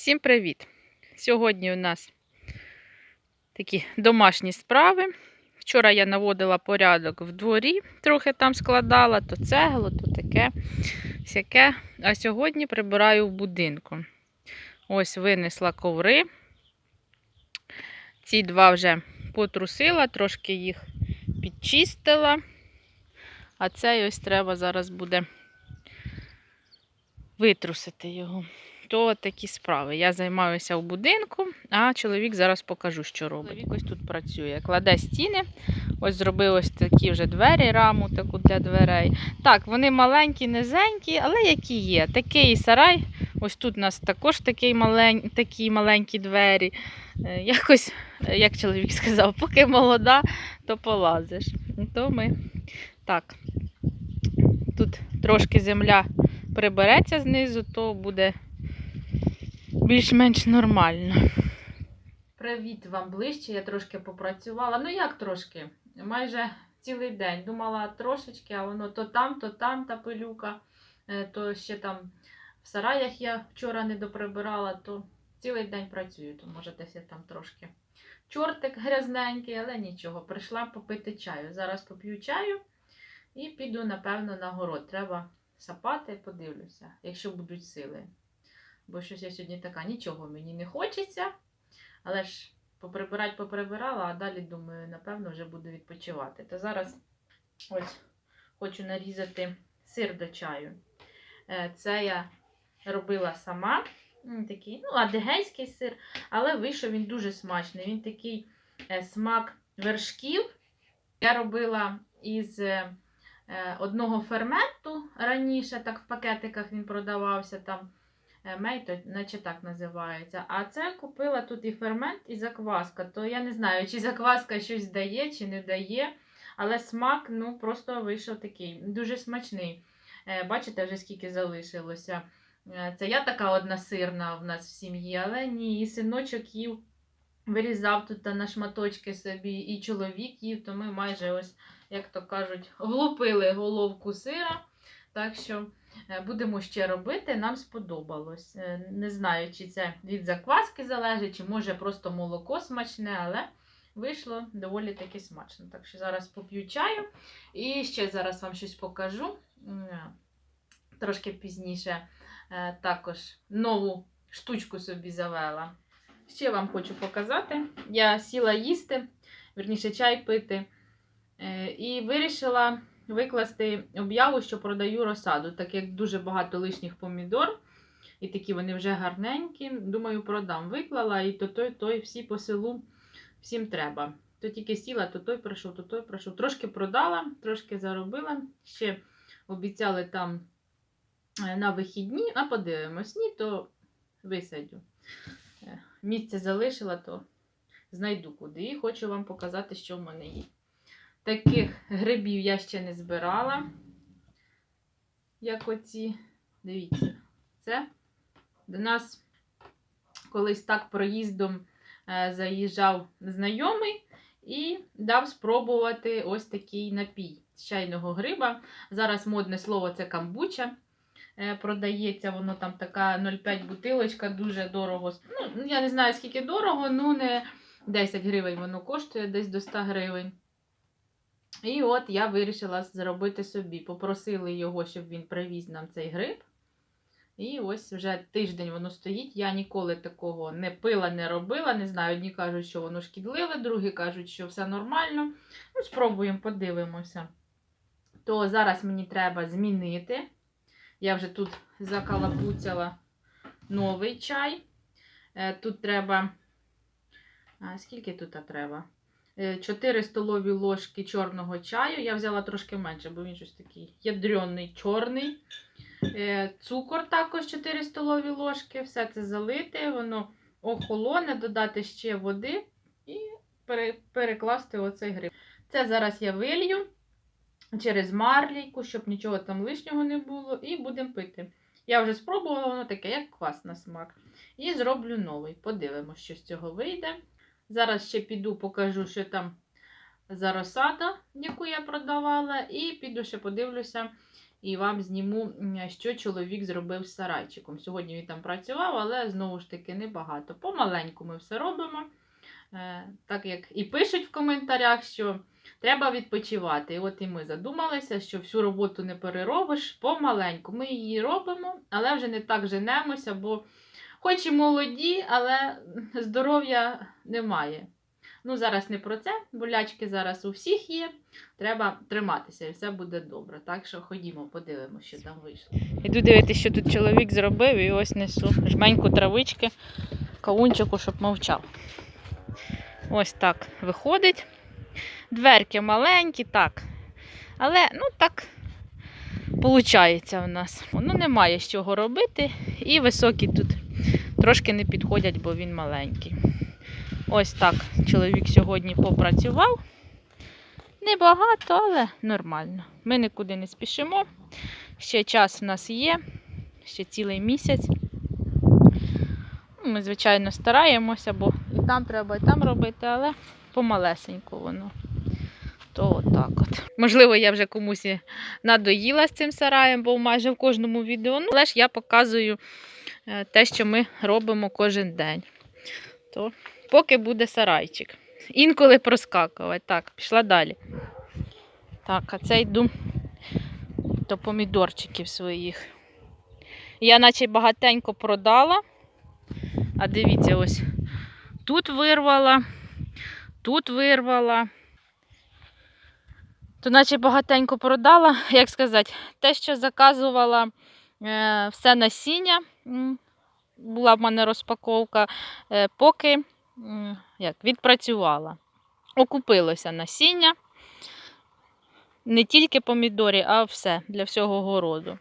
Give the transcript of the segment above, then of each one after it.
Всім привіт! Сьогодні у нас такі домашні справи. Вчора я наводила порядок в дворі, трохи там складала, то цегло, то таке, сяке. А сьогодні прибираю в будинку. Ось винесла коври. Ці два вже потрусила, трошки їх підчистила. А цей ось треба зараз буде витрусити його. То такі справи. Я займаюся в будинку, а чоловік зараз покажу, що робить. Чоловік ось тут працює. Кладе стіни, ось зробив ось такі вже двері, раму таку для дверей. Так, вони маленькі, низенькі, але які є. Такий сарай. Ось тут у нас також такий малень... такі маленькі двері. Е, Якось, е, як чоловік сказав, поки молода, то полазиш. То ми так. Тут трошки земля прибереться знизу, то буде більш-менш нормально. Привіт вам ближче, я трошки попрацювала. Ну як трошки? Майже цілий день. Думала трошечки, а воно то там, то там та пилюка, е, то ще там в сараях я вчора не доприбирала, то цілий день працюю, то може десь я там трошки. Чортик грязненький, але нічого. Прийшла попити чаю. Зараз поп'ю чаю і піду, напевно, на город. Треба сапати, подивлюся, якщо будуть сили. Бо щось я сьогодні така, нічого мені не хочеться. Але ж поприбирать поприбирала, а далі, думаю, напевно, вже буду відпочивати. То зараз ось хочу нарізати сир до чаю. Е, Це я робила сама. Такий, ну, адегейський сир, але вийшов він дуже смачний. Він такий е, смак вершків. Я робила із е, одного ферменту раніше, так в пакетиках він продавався там. Е, Мейто, наче так називається. А це купила тут і фермент, і закваска. То я не знаю, чи закваска щось дає, чи не дає. Але смак ну, просто вийшов такий дуже смачний. Е, Бачите, вже скільки залишилося. Е, Це я така одна сирна в нас в сім'ї, але ні, і синочок їв, вирізав тут на шматочки собі, і чоловік їв, то ми майже ось, як то кажуть, влупили головку сира. Так що е, будемо ще робити, нам сподобалось. Е, Не знаю, чи це від закваски залежить, чи може просто молоко смачне, але вийшло доволі таки смачно. Так що зараз поп'ю чаю і ще зараз вам щось покажу. Трошки пізніше е, також нову штучку собі завела. Ще вам хочу показати. Я сіла їсти, верніше чай пити, е, і вирішила викласти об'яву, що продаю розсаду, так як дуже багато лишніх помідор, і такі вони вже гарненькі. Думаю, продам. Виклала, і то той, той всі по селу всім треба. То тільки сіла, то той прийшов, то той прийшов. Трошки продала, трошки заробила. Ще обіцяли там е, на вихідні, а подивимось, ні, то висадю. Е, Місце залишила, то знайду куди. І хочу вам показати, що в мене є. Таких грибів я ще не збирала, як оці. Дивіться, це до нас колись так проїздом е, заїжджав знайомий і дав спробувати ось такий напій з чайного гриба. Зараз модне слово це камбуча. Е, Продається, воно там така 0,5 бутилочка, дуже дорого. Ну, я не знаю, скільки дорого, ну не 10 гривень воно коштує, десь до 100 гривень. І от я вирішила зробити собі. Попросили його, щоб він привіз нам цей гриб. І ось вже тиждень воно стоїть. Я ніколи такого не пила, не робила. Не знаю, одні кажуть, що воно шкідливе, другі кажуть, що все нормально. Ну, спробуємо, подивимося. То зараз мені треба змінити. Я вже тут закалапуцяла новий чай. Е, Тут треба. А, скільки тут треба? 4 столові ложки чорного чаю. Я взяла трошки менше, бо він щось такий ядрений чорний. Е, Цукор також 4 столові ложки. Все це залити, воно охолоне, додати ще води і перекласти оцей гриб. Це зараз я вилью через марлійку, щоб нічого там лишнього не було, і будемо пити. Я вже спробувала, воно таке, як квас на смак. І зроблю новий. Подивимося, що з цього вийде. Зараз ще піду, покажу, що там за розсада, яку я продавала, і піду ще подивлюся, і вам зніму, що чоловік зробив з сарайчиком. Сьогодні він там працював, але знову ж таки небагато. Помаленьку ми все робимо. Е, Так як і пишуть в коментарях, що треба відпочивати. І от і ми задумалися, що всю роботу не переробиш помаленьку. Ми її робимо, але вже не так женемося, бо хоч і молоді, але здоров'я немає. Ну, зараз не про це. Болячки зараз у всіх є. Треба триматися і все буде добре. Так що ходімо, подивимося, що там вийшло. Іду дивитися, що тут чоловік зробив, і ось несу жменьку травички, кавунчику, щоб мовчав. Ось так виходить. Дверки маленькі, так. Але, ну так, виходить в нас. Ну, немає з чого робити. І високі тут трошки не підходять, бо він маленький. Ось так чоловік сьогодні попрацював. Небагато, але нормально. Ми нікуди не спішимо. Ще час в нас є, ще цілий місяць. Ми, звичайно, стараємося, бо і там треба, і там робити, але помалесеньку воно. То отак от. Можливо, я вже комусь надоїла з цим сараєм, бо майже в кожному відео. Ну, але ж я показую те, що ми робимо кожен день. То поки буде сарайчик. Інколи проскакувати. Так, пішла далі. Так, а це йду до помідорчиків своїх. Я наче багатенько продала. А дивіться, ось тут вирвала, тут вирвала. То наче багатенько продала, як сказати, те, що заказувала е, все насіння, була в мене розпаковка, е, поки як, відпрацювала. Окупилося насіння. Не тільки помідорі, а все для всього городу.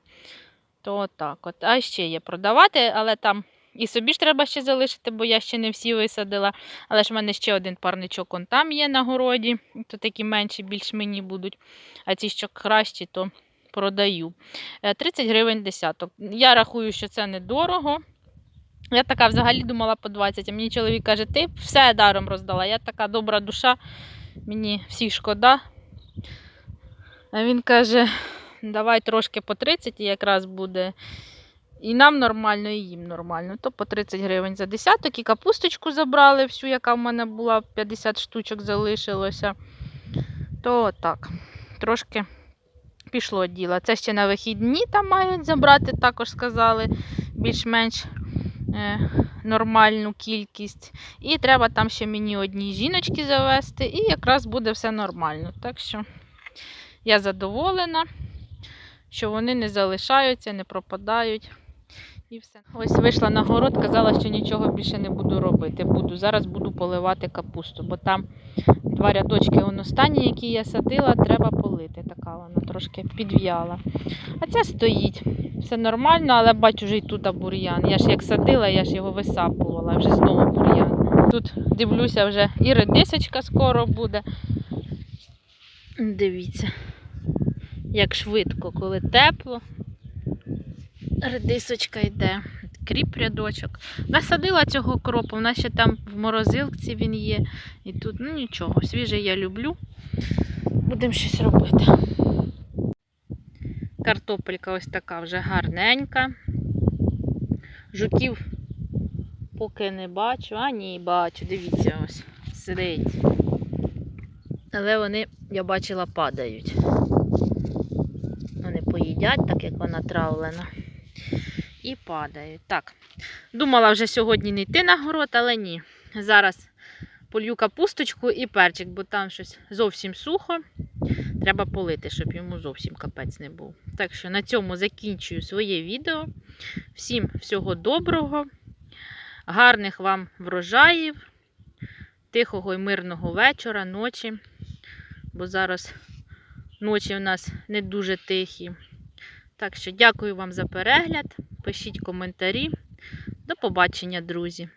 То отак от. А ще є продавати, але там і собі ж треба ще залишити, бо я ще не всі висадила. Але ж в мене ще один парничок он там є на городі. То такі менші, більш мені будуть. А ті, що кращі, то продаю. Е, 30 гривень десяток. Я рахую, що це недорого. Я така взагалі думала по 20, а мені чоловік каже, ти все даром роздала. Я така добра душа, мені всіх шкода. А він каже, давай трошки по 30 і якраз буде. І нам нормально, і їм нормально. То по 30 гривень за десяток. І капусточку забрали всю, яка в мене була, 50 штучок залишилося. То так, трошки пішло діло. Це ще на вихідні там мають забрати, також сказали, більш-менш е, нормальну кількість. І треба там ще мені одній жіночки завести, і якраз буде все нормально. Так що я задоволена, що вони не залишаються, не пропадають. І все. Ось вийшла на город, казала, що нічого більше не буду робити. Буду, зараз буду поливати капусту, бо там два рядочки вон останні, які я садила, треба полити. Така вона трошки підв'яла. А ця стоїть. Все нормально, але бачу, вже й тут бур'ян. Я ж як садила, я ж його висапувала, вже знову бур'ян. Тут дивлюся, вже і редисочка скоро буде. Дивіться, як швидко, коли тепло. Редисочка йде, кріп рядочок. Насадила цього кропу, в нас ще там в морозилці він є. І тут, ну нічого, свіжий я люблю. Будемо щось робити. Картопелька ось така вже гарненька. Жуків поки не бачу, а ні, бачу, дивіться, ось сидить. Але вони, я бачила, падають. Вони поїдять, так як вона травлена. І падають. Так, думала вже сьогодні не йти на город, але ні. Зараз полью капусточку і перчик, бо там щось зовсім сухо. Треба полити, щоб йому зовсім капець не був. Так що на цьому закінчую своє відео. Всім всього доброго, гарних вам врожаїв, тихого і мирного вечора, ночі. Бо зараз ночі у нас не дуже тихі. Так що дякую вам за перегляд. Пишіть коментарі. До побачення, друзі!